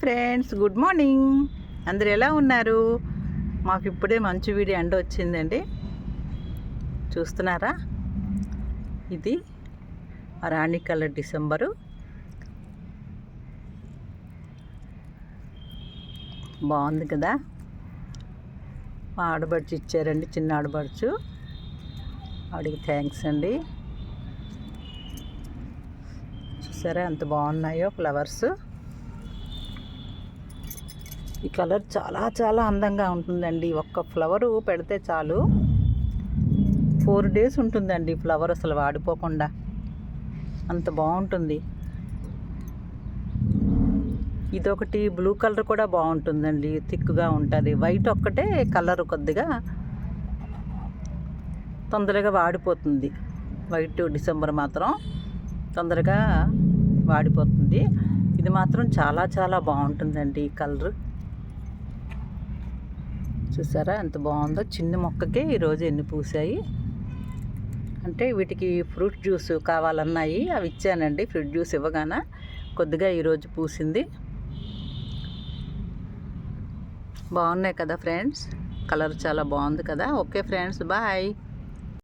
Friends good morning. అందరు ఎలా ఉన్నారు? మాకు ఇప్పుడే మంచు వీడి ఎండ వచ్చిందండి. చూస్తున్నారా? ఇది రాణి కలర్ డిసెంబరు. బాగుంది కదా? మా ఆడబడుచు ఇచ్చారండి చిన్న ఆడబడుచు ఆవిడకి థ్యాంక్స్ అండి. చూసారా ఎంత బాగున్నాయో ఫ్లవర్స్. ఈ కలర్ చాలా చాలా అందంగా ఉంటుందండి. ఒక్క ఫ్లవరు పెడితే చాలు. ఫోర్ డేస్ ఉంటుందండి ఫ్లవర్ అసలు వాడిపోకుండా. అంత బాగుంటుంది. ఇదొకటి బ్లూ కలర్ కూడా బాగుంటుందండి. థిక్గా ఉంటుంది. వైట్ ఒక్కటే కలర్ కొద్దిగా తొందరగా వాడిపోతుంది. వైట్ డిసెంబర్ మాత్రం తొందరగా వాడిపోతుంది. ఇది మాత్రం చాలా చాలా బాగుంటుందండి ఈ కలర్. చూసారా? ఎంత బాగుందో. చిన్న మొక్కకే ఈరోజు ఎన్ని పూసాయి. అంటే వీటికి ఫ్రూట్ జ్యూస్ కావాలన్నాయి. అవి ఇచ్చానండి. ఫ్రూట్ జ్యూస్ ఇవ్వగానే కొద్దిగా ఈరోజు పూసింది. బాగున్నాయి కదా ఫ్రెండ్స్? కలర్ చాలా బాగుంది కదా. Okay friends bye.